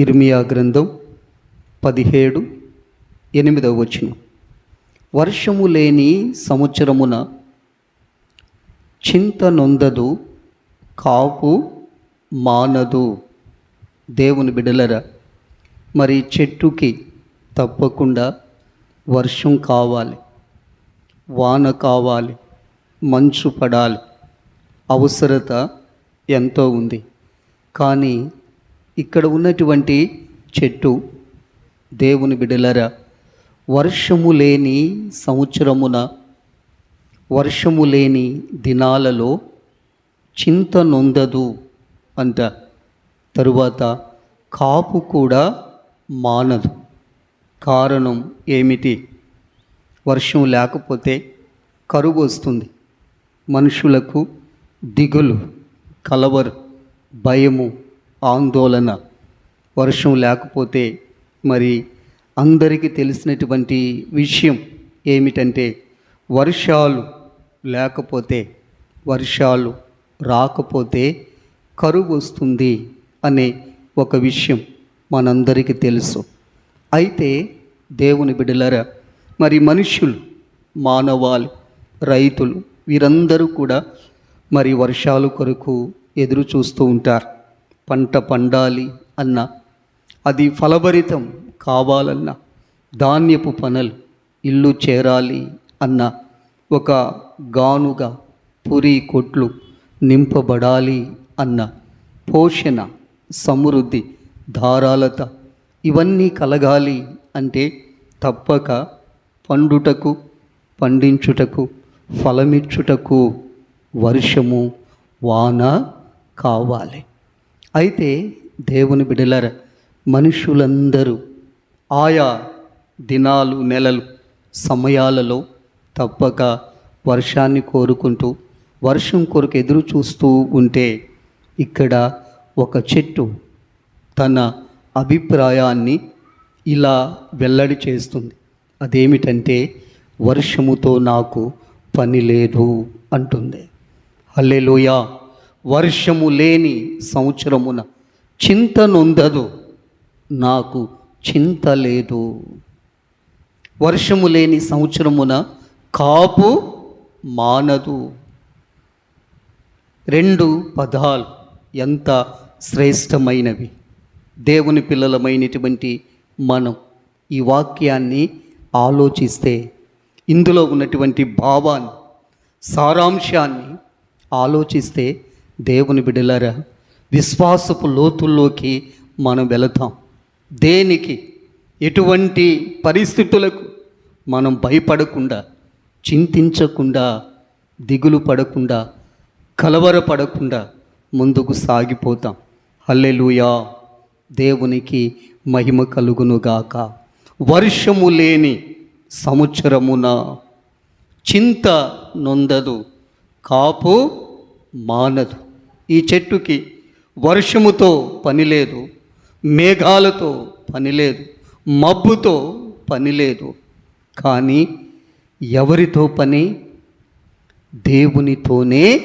ఇర్మియా గ్రంథం పదిహేడు ఎనిమిదవ వచనం. వర్షము లేని సంవత్సరమున చింత నొందదు కాపు మానదు. దేవుని బిడలరా మరి చెట్టుకి తప్పకుండా వర్షం కావాలి వాన కావాలి మంచు పడాలి. అవసరత ఎంతో ఉంది. కానీ ఇక్కడ ఉన్నటువంటి చెట్టు దేవుని బిడలరా వర్షము లేని సంవత్సరమున వర్షము లేని దినాలలో చింత నొందదు అంట. తరువాత కాపు కూడా మానదు. కారణం ఏమిటి? వర్షం లేకపోతే కరువు వస్తుంది. మనుషులకు దిగులు కలవరు భయము ఆందోళన వర్షం లేకపోతే మరి అందరికీ తెలిసినటువంటి విషయం ఏమిటంటే వర్షాలు లేకపోతే వర్షాలు రాకపోతే కరువు వస్తుంది అనే ఒక విషయం మనందరికీ తెలుసు. అయితే దేవుని బిడ్డలరా మరి మనుషులు మానవాళి రైతులు వీరందరూ కూడా మరి వర్షాలు కొరకు ఎదురు చూస్తూ ఉంటారు. పంట పండాలి అన్న. అది ఫలభరితం కావాలన్నా. ధాన్యపు పనులు ఇల్లు చేరాలి అన్న ఒక గానుగా పురి కొట్లు నింపబడాలి అన్న. పోషణ సమృద్ధి ధారాలత ఇవన్నీ కలగాలి అంటే తప్పక పండుటకు పండించుటకు ఫలమిచ్చుటకు వర్షము వాన కావాలి. అయితే దేవుని బిడలర మనుషులందరూ ఆయా దినాలు నెలలు సమయాలలో తప్పక వర్షాన్ని కోరుకుంటూ వర్షం కొరకు ఎదురు చూస్తూ ఉంటే ఇక్కడ ఒక చెట్టు తన అభిప్రాయాన్ని ఇలా వెల్లడి చేస్తుంది. అదేమిటంటే వర్షముతో నాకు పని లేదు అంటుంది. హల్లెలూయా! వర్షము లేని సంవత్సరమున చింత నొందదు. నాకు చింత లేదు. వర్షము లేని సంవత్సరమున కాపు మానదు. రెండు పదాలు ఎంత శ్రేష్టమైనవి. దేవుని పిల్లలమైనటువంటి మనం ఈ వాక్యాన్ని ఆలోచిస్తే ఇందులో ఉన్నటువంటి భావాన్ని సారాంశాన్ని ఆలోచిస్తే దేవుని బిడ్డలారా విశ్వాసపు లోతుల్లోకి మనం వెళతాం. దేనికి? ఎటువంటి పరిస్థితులకు మనం భయపడకుండా చింతించకుండా దిగులు పడకుండా కలవరపడకుండా ముందుకు సాగిపోతాం. హల్లెలుయా. దేవునికి మహిమ కలుగునుగాక. వర్షము లేని సంవత్సరమున చింత నొందదు కాపు మానదు. ఈ చెట్టుకి వర్షముతో పని లేదు మేఘాలతో పని లేదు మబ్బుతో పని లేదు. కానీ ఎవరితో పని? దేవునితోనే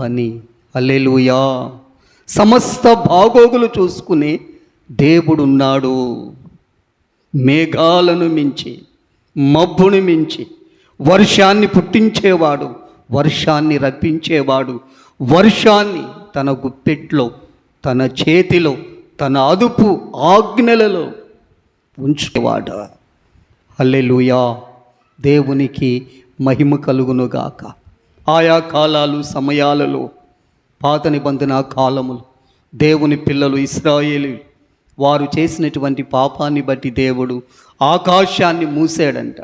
పని. అల్లెలుయా సమస్త బాగోగులు చూసుకునే దేవుడున్నాడు. మేఘాలను మించి మబ్బును మించి వర్షాన్ని పుట్టించేవాడు వర్షాన్ని రప్పించేవాడు వర్షాన్ని తన గుప్పెట్లో తన చేతిలో తన అదుపు ఆజ్ఞలలో ఉంచువాడు. అల్లెలుయా దేవునికి మహిమ కలుగునుగాక. ఆయా కాలాలు సమయాలలో పాత నిబంధన కాలములు దేవుని పిల్లలు ఇస్రాయేలు వారు చేసినటువంటి పాపాన్ని బట్టి దేవుడు ఆకాశాన్ని మూసాడంట.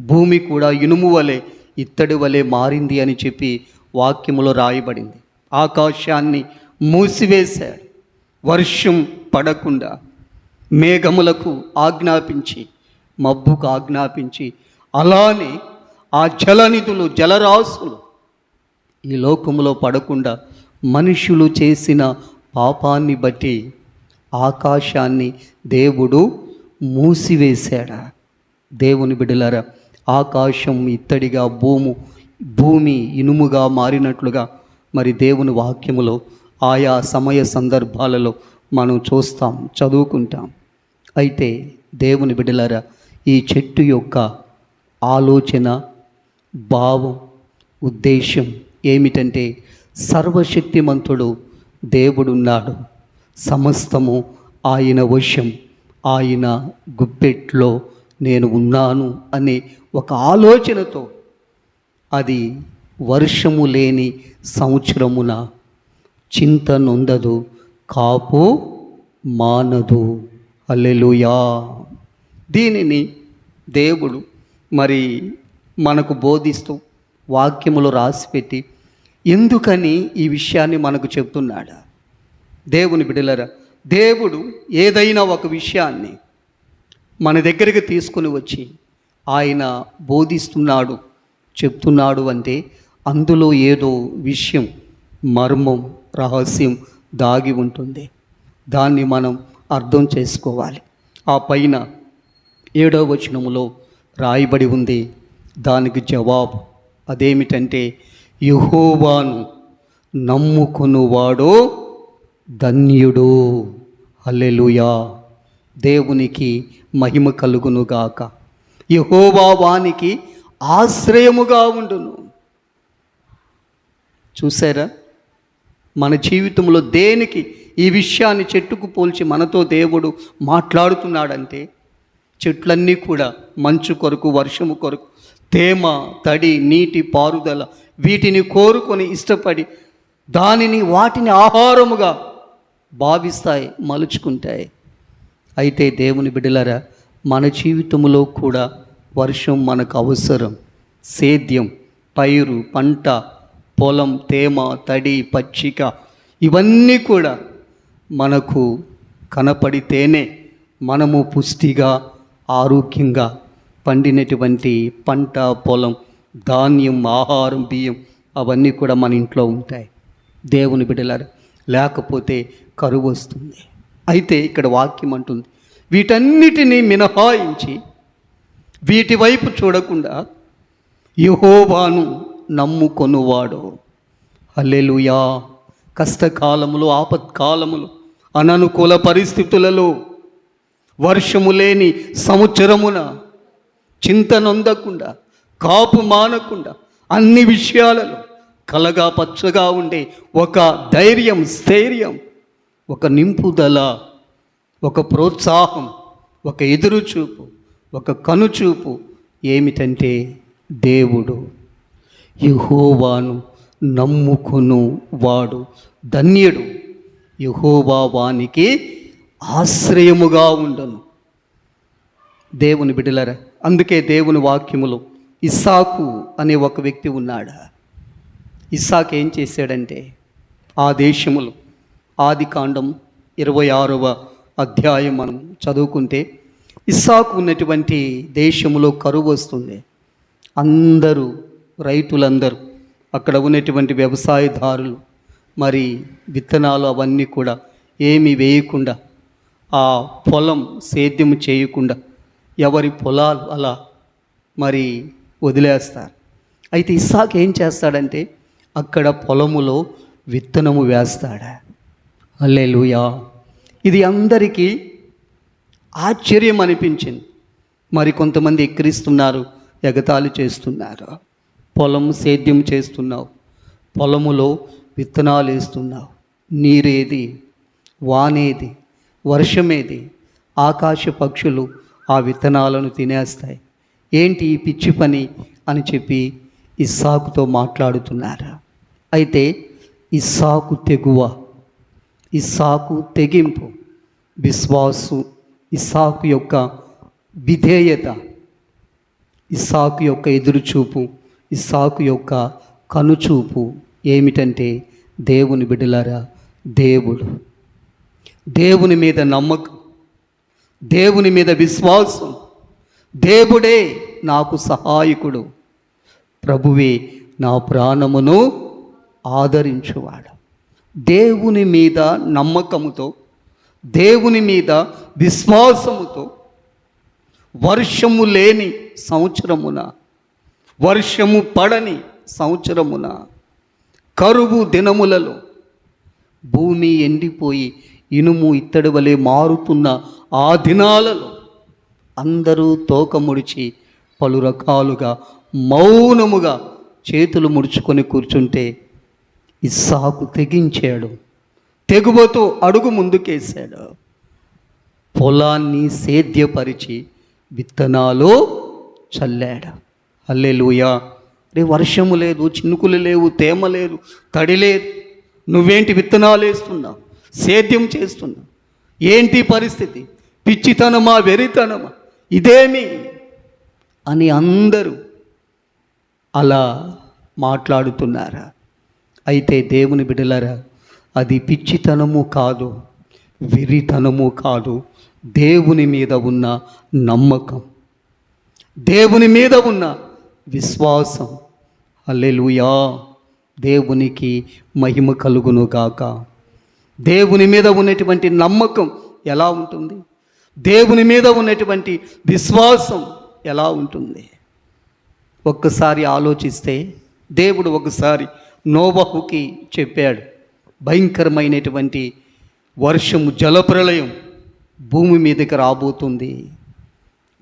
భూమి కూడా ఇనుము వలె ఇత్తడి వలె మారింది అని చెప్పి వాక్యములో రాయబడింది. ఆకాశాన్ని మూసివేశాడు. వర్షం పడకుండా మేఘములకు ఆజ్ఞాపించి మబ్బుకు ఆజ్ఞాపించి అలానే ఆ జలనిధులు జలరాశులు ఈ లోకములో పడకుండా మనుషులు చేసిన పాపాన్ని బట్టి ఆకాశాన్ని దేవుడు మూసివేశాడా? దేవుని బిడ్డలారా ఆకాశం ఇత్తడిగా భూము భూమి ఇనుముగా మారినట్లుగా మరి దేవుని వాక్యములో ఆయా సమయ సందర్భాలలో మనం చూస్తాం చదువుకుంటాం. అయితే దేవుని బిడ్డలారా ఈ చెట్టు యొక్క ఆలోచన భావం ఉద్దేశం ఏమిటంటే సర్వశక్తిమంతుడు దేవుడున్నాడు. సమస్తము ఆయన వశం ఆయన గుప్పెట్లో నేను ఉన్నాను అనే ఒక ఆలోచనతో అది వర్షము లేని సంవత్సరమున చింత నొందదు కాపు మానదు. అల్లెలుయా దీనిని దేవుడు మరి మనకు బోధిస్తూ వాక్యములు రాసిపెట్టి ఎందుకని ఈ విషయాన్ని మనకు చెప్తున్నాడా? దేవుని బిడలరా దేవుడు ఏదైనా ఒక విషయాన్ని మన దగ్గరికి తీసుకుని వచ్చి ఆయన బోధిస్తున్నాడు. చెప్తున్నాడు అంటే అందులో ఏదో విషయం మర్మం రహస్యం దాగి ఉంటుంది. దాన్ని మనం అర్థం చేసుకోవాలి. ఆ పైన ఏడవ వచనములో రాయబడి ఉంది. దానికి జవాబు అదేమిటంటే యహోవాను నమ్ముకొనువాడో ధన్యుడు. అల్లెలుయా దేవునికి మహిమ కలుగునుగాక. యహోవా వానికి ఆశ్రయముగా ఉండును. చూసారా మన జీవితంలో దేనికి ఈ విషయాన్ని చెట్టుకు పోల్చి మనతో దేవుడు మాట్లాడుతున్నాడంటే చెట్లన్నీ కూడా మంచు కొరకు వర్షము కొరకు తేమ తడి నీటి పారుదల వీటిని కోరుకొని ఇష్టపడి దానిని వాటిని ఆహారముగా భావిస్తాయి మలుచుకుంటాయి. అయితే దేవుని బిడ్డలారా మన జీవితంలో కూడా వర్షం మనకు అవసరం. సేద్యం పైరు పంట పొలం తేమ తడి పచ్చిక ఇవన్నీ కూడా మనకు కనపడితేనే మనము పుష్టిగా ఆరోగ్యంగా పండినటువంటి పంట పొలం ధాన్యం ఆహారం బియ్యం అవన్నీ కూడా మన ఇంట్లో ఉంటాయి. దేవుని బిడలారు లేకపోతే కరువు వస్తుంది. అయితే ఇక్కడ వాక్యం అంటుంది వీటన్నిటినీ మినహాయించి వీటి వైపు చూడకుండా యహోవాను నమ్ముకొనువాడు. అల్లెలుయా కష్టకాలములు ఆపత్కాలములు అననుకూల పరిస్థితులలో వర్షము లేని సంవత్సరమున చింత నొందకుండా కాపు మానకుండా అన్ని విషయాలలో కలగా పచ్చగా ఉండే ఒక ధైర్యం స్థైర్యం ఒక నింపుదల ఒక ప్రోత్సాహం ఒక ఎదురుచూపు. ఒక కనుచూపు ఏమిటంటే దేవుడు. యహోవాను నమ్ముకును వాడు ధన్యుడు. యహోవా వానికి ఆశ్రయముగా ఉండను. దేవుని బిడ్డలరా అందుకే దేవుని వాక్యములో ఇస్సాకు అనే ఒక వ్యక్తి ఉన్నాడా. ఇస్సాకు ఏం చేశాడంటే ఆ దేశములో ఆది కాండం ఇరవై ఆరవ అధ్యాయం మనం చదువుకుంటే ఇస్సాకు ఉన్నటువంటి దేశంలో కరువు వస్తుంది. అందరూ రైతులందరూ అక్కడ ఉన్నటువంటి వ్యవసాయదారులు మరి విత్తనాలు అవన్నీ కూడా ఏమి వేయకుండా ఆ పొలం సేద్యం చేయకుండా ఎవరి పొలాలు అలా మరి వదిలేస్తారు. అయితే ఇస్సాక్ ఏం చేస్తాడంటే అక్కడ పొలములో విత్తనము వేస్తాడా. అల్లెలుయా ఇది అందరికీ ఆశ్చర్యం అనిపించింది. మరి కొంతమంది ఎక్కిరిస్తున్నారు ఎగతాళి చేస్తున్నారు. పొలం సేద్యం చేస్తున్నావు. పొలములో విత్తనాలు వేస్తున్నావు. నీరేది వానేది వర్షమేది ఆకాశ పక్షులు ఆ విత్తనాలను తినేస్తాయి. ఏంటి ఈ పిచ్చి పని అని చెప్పి ఇస్సాకుతో మాట్లాడుతున్నారు. అయితే ఇస్సాకు తెగువ. ఇస్సాకు తెగింపు. విశ్వాసు ఇస్సాకు యొక్క విధేయత ఇస్సాకు యొక్క ఎదురుచూపు ఇస్సాకు యొక్క కనుచూపు ఏమిటంటే దేవుని బిడ్డలారా దేవుడు. దేవుని మీద నమ్మకం దేవుని మీద విశ్వాసం. దేవుడే నాకు సహాయకుడు. ప్రభువే నా ప్రాణమును ఆదరించువాడు. దేవుని మీద నమ్మకముతో దేవుని మీద విశ్వాసముతో వర్షము లేని సంవత్సరమున వర్షము పడని సంవత్సరమున కరువు దినములలో భూమి ఎండిపోయి ఇనుము ఇత్తడి వలె మారుతున్న ఆ దినాలలో అందరూ తోక ముడిచి పలు రకాలుగా మౌనముగా చేతులు ముడుచుకొని కూర్చుంటే ఇస్సాకు తెగించాడు. తెగుబోతూ అడుగు ముందుకేశాడు. పొలాన్ని సేద్యపరిచి విత్తనాలు చల్లాడు. అల్లెలుయా రే వర్షము లేదు చినుకులు లేవు తేమ లేదు తడి లేదు. నువ్వేంటి విత్తనాలు వేస్తున్నావు? సేద్యం చేస్తున్నావు. ఏంటి పరిస్థితి? పిచ్చితనమా వెరితనమా? ఇదేమి? అని అందరూ అలా మాట్లాడుతున్నారా? అయితే దేవుని బిడలరా అది పిచ్చితనము కాదు విరితనము కాదు. దేవుని మీద ఉన్న నమ్మకం దేవుని మీద ఉన్న విశ్వాసం. అల్లెలుయా దేవునికి మహిమ కలుగును గాక దేవుని మీద ఉన్నటువంటి నమ్మకం ఎలా ఉంటుంది? దేవుని మీద ఉన్నటువంటి విశ్వాసం ఎలా ఉంటుంది? ఒక్కసారి ఆలోచిస్తే దేవుడు ఒకసారి నోబహుకి చెప్పాడు భయంకరమైనటువంటి వర్షము జలప్రలయం భూమి మీదకి రాబోతుంది.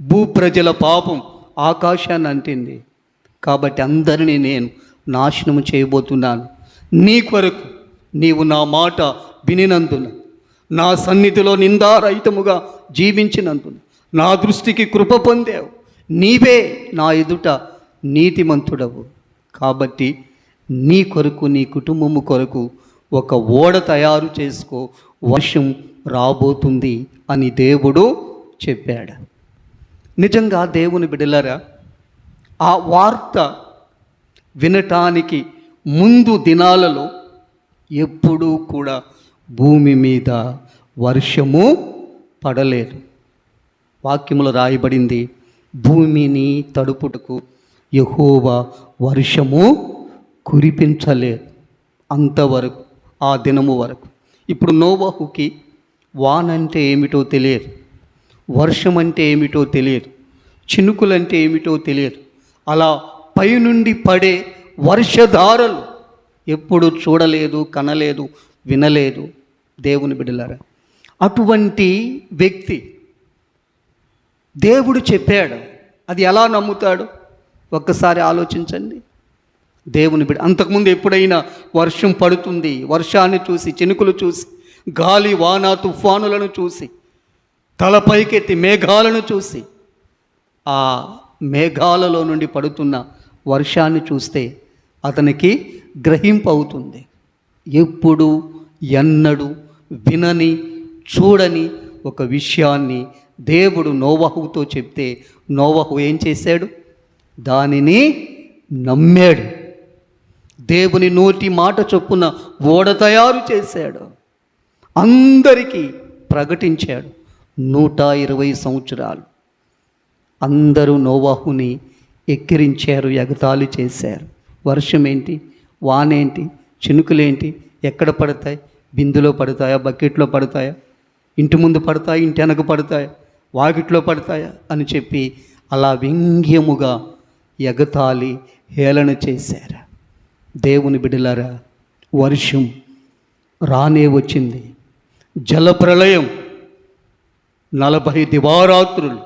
భూ ప్రజల పాపం ఆకాశాన్ని అంటింది. కాబట్టి అందరినీ నేను నాశనం చేయబోతున్నాను. నీ కొరకు నీవు నా మాట వినినందున నా సన్నిధిలో నిందారహితముగా జీవించినందున నా దృష్టికి కృప పొందావు. నీవే నా ఎదుట నీతిమంతుడవు. కాబట్టి నీ కొరకు నీ కుటుంబము కొరకు ఒక ఓడ తయారు చేసుకో వర్షం రాబోతుంది అని దేవుడు చెప్పాడు. నిజంగా దేవుని బిడలరా ఆ వార్త వినటానికి ముందు దినాలలో ఎప్పుడూ కూడా భూమి మీద వర్షము పడలేదు. వాక్యములో రాయబడింది భూమిని తడుపుటకు యహోవా వర్షము కురిపించలేదు. అంతవరకు ఆ దినము వరకు. ఇప్పుడు నోవాహుకి అంటే ఏమిటో తెలియదు. వర్షం అంటే ఏమిటో తెలియదు. చినుకులంటే ఏమిటో తెలియదు. అలా పైనుండి పడే వర్షధారలు ఎప్పుడు చూడలేదు కనలేదు వినలేదు. దేవుని బిడ్డలారా అటువంటి వ్యక్తి దేవుడు చెప్పాడు. అది ఎలా నమ్ముతాడు? ఒక్కసారి ఆలోచించండి. దేవుని బిడ్డ అంతకుముందు ఎప్పుడైనా వర్షం పడుతుంది వర్షాన్ని చూసి చినుకులు చూసి గాలి వాన తుఫానులను చూసి తలపైకెత్తి మేఘాలను చూసి ఆ మేఘాలలో నుండి పడుతున్న వర్షాన్ని చూస్తే అతనికి గ్రహింపవుతుంది. ఎప్పుడు ఎన్నడు వినని చూడని ఒక విషయాన్ని దేవుడు నోవహుతో చెప్తే నోవహు ఏం చేశాడు? దానిని నమ్మాడు. దేవుని నోటి మాట చొప్పున ఓడ తయారు చేశాడు. అందరికీ ప్రకటించాడు. నూట ఇరవై సంవత్సరాలు. అందరూ నోవాహుని ఎక్కిరించారు ఎగతాళి చేశారు. వర్షం ఏంటి? వానేంటి చినుకులేంటి ఎక్కడ పడతాయి? బిందులో పడతాయా? బకెట్లో పడతాయా? ఇంటి ముందు పడతాయి? ఇంటి వెనక పడతాయా? వాకిట్లో పడతాయా? అని చెప్పి అలా వ్యంగ్యముగా ఎగతాళి హేళన చేశారు. దేవుని బిడ్డలారా వర్షం రానే వచ్చింది. జలప్రలయం నలభై దివారాత్రులు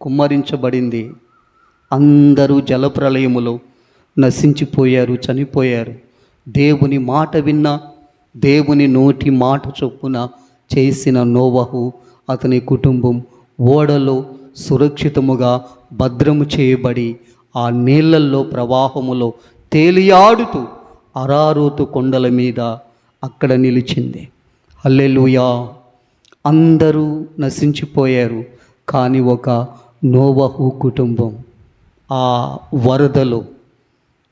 కుమ్మరించబడింది. అందరూ జలప్రలయములో నశించిపోయారు చనిపోయారు. దేవుని మాట విన్నా దేవుని నోటి మాట చొప్పున చేసిన నోవహు అతని కుటుంబం ఓడలో సురక్షితముగా భద్రము చేయబడి ఆ నీళ్ళల్లో ప్రవాహములో తేలియాడుతూ అరారోతు కొండల మీద అక్కడ నిలిచింది. అల్లెలుయా అందరూ నశించిపోయారు కానీ ఒక నోవహు కుటుంబం ఆ వరదలో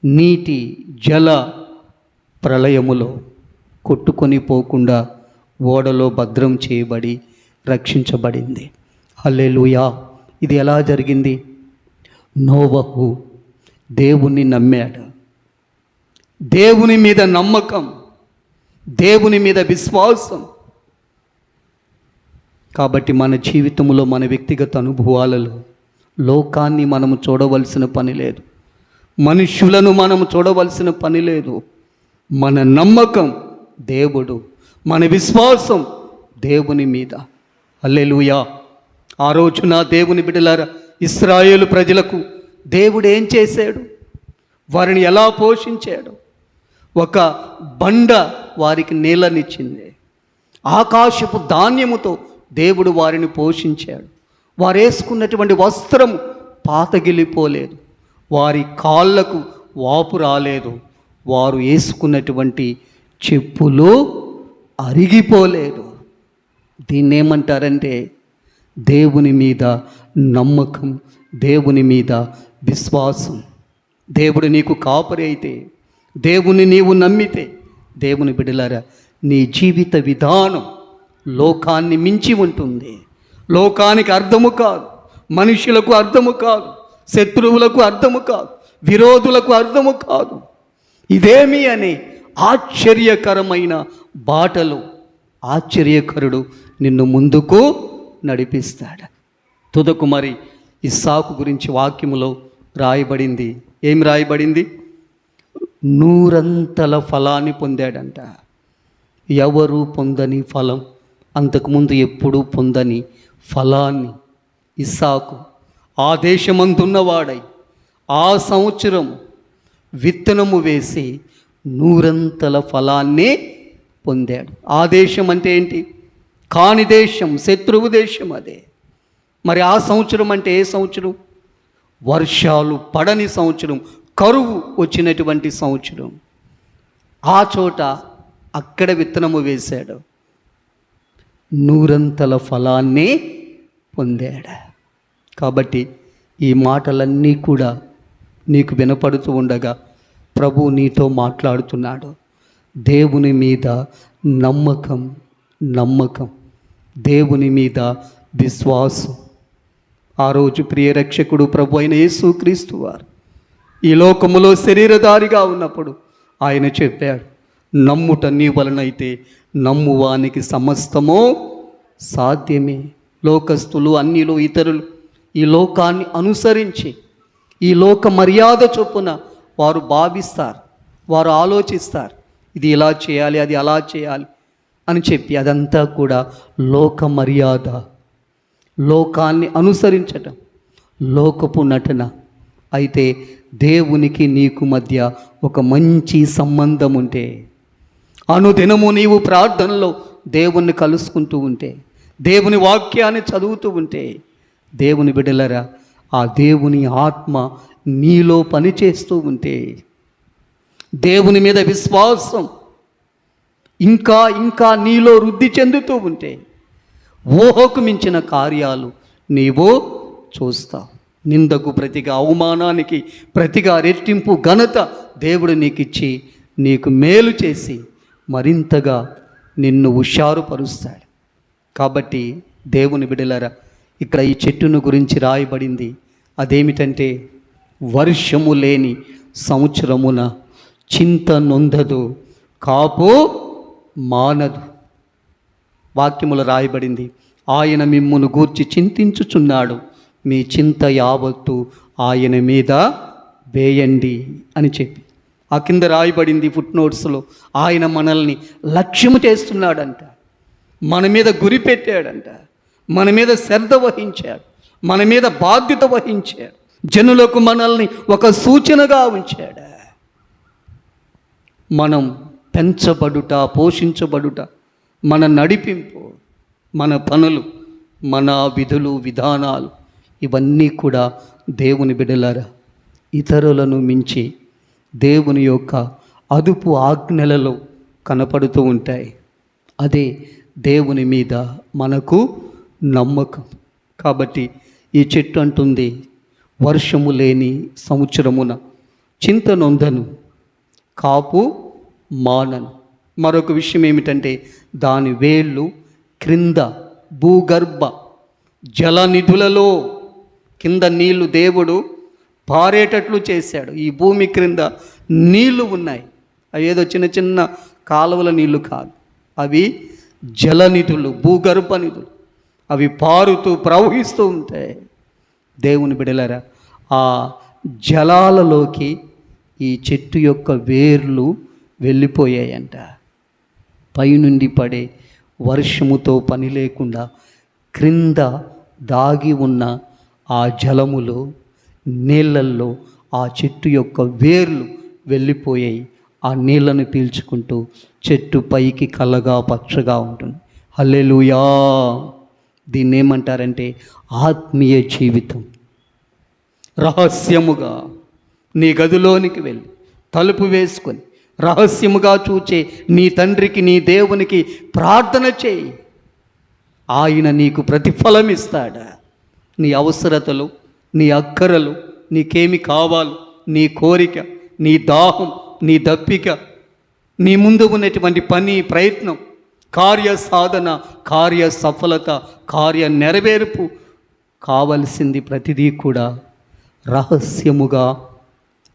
నీటి జల ప్రళయములో కొట్టుకొని పోకుండా ఓడలో భద్రం చేయబడి రక్షించబడింది. హల్లెలూయా! ఇది ఎలా జరిగింది? నోవహు దేవుణ్ణి నమ్మాడు. దేవుని మీద నమ్మకం దేవుని మీద విశ్వాసం. కాబట్టి మన జీవితంలో మన వ్యక్తిగత అనుభవాలలో లోకాన్ని మనము చూడవలసిన పని లేదు. మనుషులను మనము చూడవలసిన పని లేదు. మన నమ్మకం దేవుడు మన విశ్వాసం దేవుని మీద. అల్లెలుయా ఆ రోజున దేవుని బిడ్డలారా ఇస్రాయేలు ప్రజలకు దేవుడు ఏం చేశాడు? వారిని ఎలా పోషించాడు? ఒక బండ వారికి నీళ్ళనిచ్చింది. ఆకాశపు ధాన్యముతో దేవుడు వారిని పోషించాడు. వారు వేసుకున్నటువంటి పాతగిలిపోలేదు వారి కాళ్ళకు వాపు రాలేదు. వారు వేసుకున్నటువంటి చెప్పులు అరిగిపోలేదు. దీన్ని ఏమంటారంటే దేవుని మీద నమ్మకం దేవుని మీద విశ్వాసం. దేవుడు నీకు కాపరి అయితే దేవుని నీవు నమ్మితే దేవుని బిడలారా నీ జీవిత విధానం లోకాన్ని మించి ఉంటుంది. లోకానికి అర్థము కాదు మనుషులకు అర్థము కాదు శత్రువులకు అర్థము కాదు విరోధులకు అర్థము కాదు. ఇదేమి అని ఆశ్చర్యకరమైన బాటలు ఆశ్చర్యకరుడు నిన్ను ముందుకు నడిపిస్తాడు. తుదకు మరి ఇస్సాకు గురించి వాక్యములో రాయబడింది. ఏం రాయబడింది? నూరంతల ఫలాన్ని పొందాడంట. ఎవరు పొందని ఫలం? అంతకుముందు ఎప్పుడూ పొందని ఫలాన్ని ఇస్సాకు ఆ దేశమందున్నవాడై ఆ సంవత్సరం విత్తనము వేసి నూరంతల ఫలాన్ని పొందాడు. ఆ దేశం అంటే ఏంటి? కాని దేశం శత్రువు దేశం అదే. మరి ఆ సంవత్సరం అంటే ఏ సంవత్సరం? వర్షాలు పడని సంవత్సరం కరువు వచ్చినటువంటి సంవత్సరం. ఆ చోట అక్కడ విత్తనము వేశాడు. నూరంతల ఫలాన్ని పొందాడు. కాబట్టి ఈ మాటలన్నీ కూడా నీకు వినపడుతూ ఉండగా ప్రభు నీతో మాట్లాడుతున్నాడు. దేవుని మీద నమ్మకం నమ్మకం. దేవుని మీద విశ్వాసం. ఆ రోజు ప్రియరక్షకుడు ప్రభు అయిన యేసుక్రీస్తు వారు ఈ లోకములో శరీరధారిగా ఉన్నప్పుడు ఆయన చెప్పాడు నమ్ముట నీ వలనైతే నమ్మువానికి సమస్తమో సాధ్యమే. లోకస్తులు అన్నిలు ఇతరులు ఈ లోకాన్ని అనుసరించి ఈ లోక మర్యాద చొప్పున వారు భావిస్తారు వారు ఆలోచిస్తారు ఇది ఇలా చేయాలి అది అలా చేయాలి అని చెప్పి అదంతా కూడా లోక మర్యాద. లోకాన్ని అనుసరించటం లోకపు నటన. అయితే దేవునికి నీకు మధ్య ఒక మంచి సంబంధం ఉంటే. అనుదినము నీవు ప్రార్థనలో దేవుణ్ణి కలుసుకుంటూ ఉంటే దేవుని వాక్యాన్ని చదువుతూ ఉంటే దేవుని బిడలరా ఆ దేవుని ఆత్మ నీలో పనిచేస్తూ ఉంటే దేవుని మీద విశ్వాసం ఇంకా ఇంకా నీలో వృద్ధి చెందుతూ ఉంటే ఊహకు మించిన కార్యాలు నీవు చూస్తావు. నిందకు ప్రతిగా అవమానానికి ప్రతిగా రెట్టింపు ఘనత దేవుడు నీకు ఇచ్చి నీకు మేలు చేసి మరింతగా నిన్ను హుషారుపరుస్తాడు. కాబట్టి దేవుని బిడలరా ఇక్కడ ఈ చెట్టును గురించి రాయబడింది. అదేమిటంటే వర్షము లేని సంవత్సరమున చింత నొందదు కాపు మానదు. వాక్యములు రాయబడింది ఆయన మిమ్మును గూర్చి చింతించుచున్నాడు. మీ చింత యావత్తు ఆయన మీద వేయండి అని చెప్పి. ఆ కింద రాయబడింది ఫుట్ నోట్స్లో ఆయన మనల్ని లక్ష్యము చేస్తున్నాడంట. మన మీద గురి పెట్టాడంట. మన మీద శ్రద్ధ వహించాడు. మన మీద బాధ్యత వహించాడు. జనులకు మనల్ని ఒక సూచనగా ఉంచాడు. మనం పెంచబడుట పోషించబడుట మన నడిపింపు మన పనులు మన విధులు విధానాలు ఇవన్నీ కూడా దేవుని బిడలారా ఇతరులను మించి దేవుని యొక్క అదుపు ఆజ్ఞలలో కనపడుతూ ఉంటాయి. అదే దేవుని మీద మనకు నమ్మకం. కాబట్టి ఈ చెట్టు అంటుంది వర్షము లేని సంవత్సరమున చింత నొందను కాపు మానను. మరొక విషయం ఏమిటంటే దాని వేళ్ళు క్రింద భూగర్భ జలనిధులలో కింద నీళ్ళు దేవుడు పారేటట్లు చేశాడు. ఈ భూమి క్రింద నీళ్ళు ఉన్నాయి. అవి ఏదో చిన్న చిన్న కాలువల నీళ్ళు కాదు. అవి జలనిధులు భూగర్భ నిధులు. అవి పారుతూ ప్రవహిస్తూ ఉంటాయి దేవుని బిడలరా ఆ జలాలలోకి ఈ చెట్టు యొక్క వేర్లు వెళ్ళిపోయాయంట. పైనుండి పడే వర్షముతో పని లేకుండా క్రింద దాగి ఉన్న ఆ జలములో నీళ్ళల్లో ఆ చెట్టు యొక్క వేర్లు వెళ్ళిపోయాయి. ఆ నీళ్ళను పీల్చుకుంటూ చెట్టు పైకి కలగా పచ్చగా ఉంటుంది. హల్లెలుయా! దీన్ని ఏమంటారంటే ఆత్మీయ జీవితం. రహస్యముగా నీ గదిలోనికి వెళ్ళి తలుపు వేసుకొని రహస్యముగా చూచే నీ తండ్రికి నీ దేవునికి ప్రార్థన చేయి. ఆయన నీకు ప్రతిఫలం ఇస్తాడా నీ అవసరతలు నీ అక్కరలు నీకేమి కావాలి నీ కోరిక నీ దాహం నీ దప్పిక నీ ముందు ఉన్నటువంటి పని ప్రయత్నం కార్య సాధన కార్య సఫలత కార్య నెరవేర్పు కావలసింది ప్రతిదీ కూడా రహస్యముగా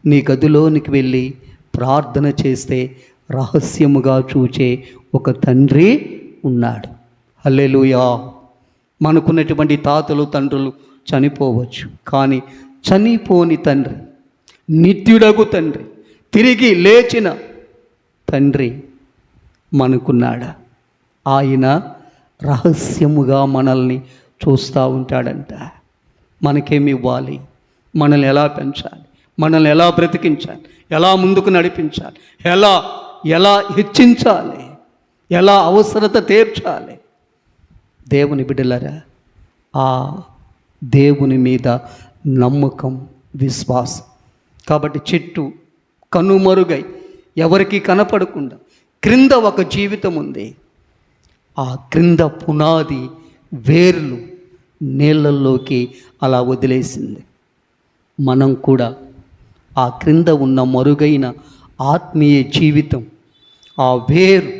నీ గదిలోనికి వెళ్ళి ప్రార్థన చేస్తే రహస్యముగా చూచే ఒక తండ్రి ఉన్నాడు. హల్లెలుయా. మనకున్నటువంటి తాతలు తండ్రులు చనిపోవచ్చు. కానీ చనిపోని తండ్రి నిత్యుడగు తండ్రి తిరిగి లేచిన తండ్రి మనకున్నాడా? ఆయన రహస్యముగా మనల్ని చూస్తూ ఉంటాడంట. మనకేమి ఇవ్వాలి? మనల్ని ఎలా పెంచాలి? మనల్ని ఎలా బ్రతికించాలి? ఎలా ముందుకు నడిపించాలి? ఎలా ఎలా హెచ్చించాలి? ఎలా అవసరత తీర్చాలి? దేవుని బిడ్డలరా ఆ దేవుని మీద నమ్మకం విశ్వాసం. కాబట్టి చెట్టు కనుమరుగై ఎవరికి కనపడకుండా క్రింద ఒక జీవితం ఉంది. ఆ క్రింద పునాది వేర్లు నీళ్ళల్లోకి అలా వదిలేసింది. మనం కూడా ఆ క్రింద ఉన్న మరుగైన ఆత్మీయ జీవితం ఆ వేరు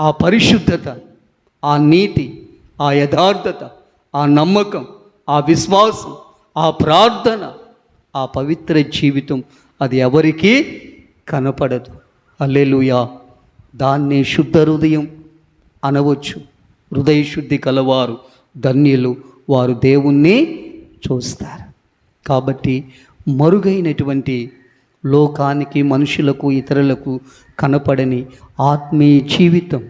ఆ పరిశుద్ధత ఆ నీతి ఆ యథార్థత ఆ నమ్మకం ఆ విశ్వాసం ఆ ప్రార్థన ఆ పవిత్ర జీవితం అది ఎవరికీ కనపడదు. అల్లెలుయా దాన్ని శుద్ధ హృదయం అనవచ్చు. హృదయ శుద్ధి కలవారు ధన్యులు వారు దేవుణ్ణి చూస్తారు. కాబట్టి మరుగైనటువంటి లోకానికి మనుషులకు ఇతరులకు కనపడని ఆత్మీయ జీవితం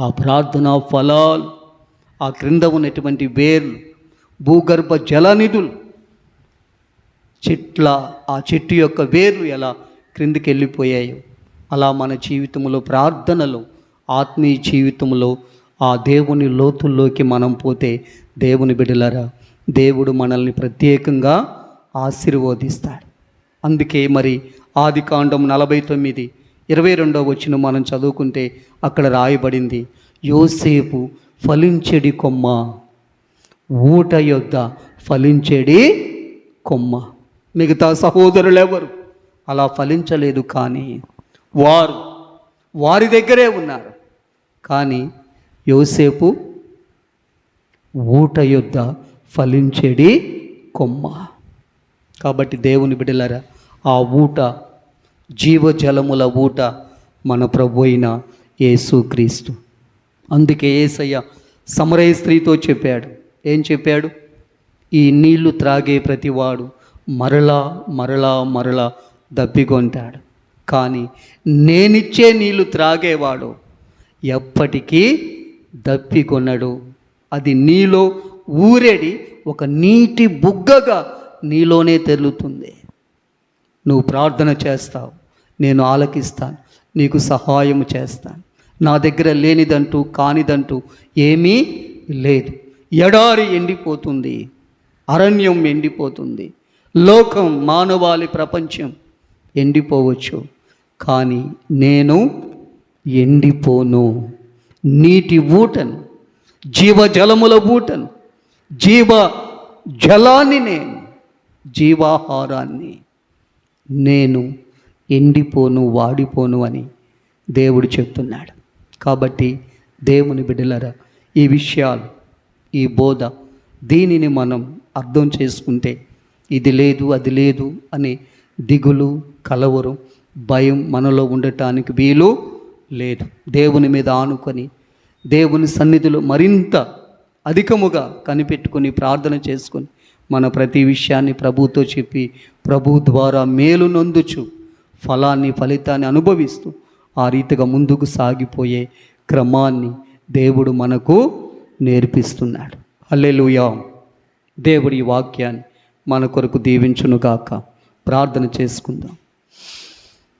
ఆ ప్రార్థన ఫలాలు ఆ క్రింద ఉన్నటువంటి వేర్లు భూగర్భ జలనిధులు చెట్ల ఆ చెట్టు యొక్క వేర్లు ఎలా క్రిందికి వెళ్ళిపోయాయో అలా మన జీవితంలో ప్రార్థనలో ఆత్మీయ జీవితంలో ఆ దేవుని లోతుల్లోకి మనం పోతే దేవుని బిడలరా దేవుడు మనల్ని ప్రత్యేకంగా ఆశీర్వదిస్తాడు. అందుకే మరి ఆది కాండం నలభై తొమ్మిది ఇరవై రెండవ వచ్చిన మనం చదువుకుంటే అక్కడ రాయబడింది యోసేపు ఫలించెడి కొమ్మ ఊట యొద్ద ఫలించెడి కొమ్మ. మిగతా సహోదరులు ఎవరు అలా ఫలించలేదు కానీ వారు వారి దగ్గరే ఉన్నారు. కానీ యోసేపు ఊట యొద్ద ఫలించేడి కొమ్మ. కాబట్టి దేవుని బిడ్డలారా ఆ ఊట జీవజలముల ఊట మన ప్రభు అయిన యేసుక్రీస్తు అందుకే ఏసయ్య సమరయ స్త్రీతో చెప్పాడు. ఏం చెప్పాడు? ఈ నీళ్ళు త్రాగే ప్రతివాడు మరలా మరలా మరలా దప్పికొంటాడు కానీ నేనిచ్చే నీళ్ళు త్రాగేవాడు ఎప్పటికీ దప్పికొనడు. అది నీలో ఊరేడి ఒక నీటి బుగ్గగా నీలోనే తెల్లుతుంది నువ్వు ప్రార్థన చేస్తావు. నేను ఆలకిస్తాను నీకు సహాయం చేస్తాను. నా దగ్గర లేనిదంటూ కానిదంటూ ఏమీ లేదు. ఎడారి ఎండిపోతుంది అరణ్యం ఎండిపోతుంది లోకం మానవాళి ప్రపంచం ఎండిపోవచ్చు. కానీ నేను ఎండిపోను. నీటి ఊటను జీవజలముల ఊటను జీవ జలాన్ని నేను జీవాహారాన్ని నేను ఎండిపోను వాడిపోను అని దేవుడు చెప్తున్నాడు. కాబట్టి దేవుని బిడ్డలరా ఈ విషయాలు ఈ బోధ దీనిని మనం అర్థం చేసుకుంటే ఇది లేదు అది లేదు అనే దిగులు కలవరం భయం మనలో ఉండటానికి వీలు లేదు. దేవుని మీద ఆనుకొని దేవుని సన్నిధిలో మరింత అధికముగా కనిపెట్టుకొని ప్రార్థన చేసుకొని మన ప్రతి విషయాన్ని ప్రభుతో చెప్పి ప్రభు ద్వారా మేలు నొందుచు ఫలాన్ని ఫలితాన్ని అనుభవిస్తూ ఆ రీతిగా ముందుకు సాగిపోయే క్రమాన్ని దేవుడు మనకు నేర్పిస్తున్నాడు. అల్లెలుయా దేవుడి వాక్యాన్ని మన కొరకు దీవించునుగాక. ప్రార్థన చేసుకుందాం.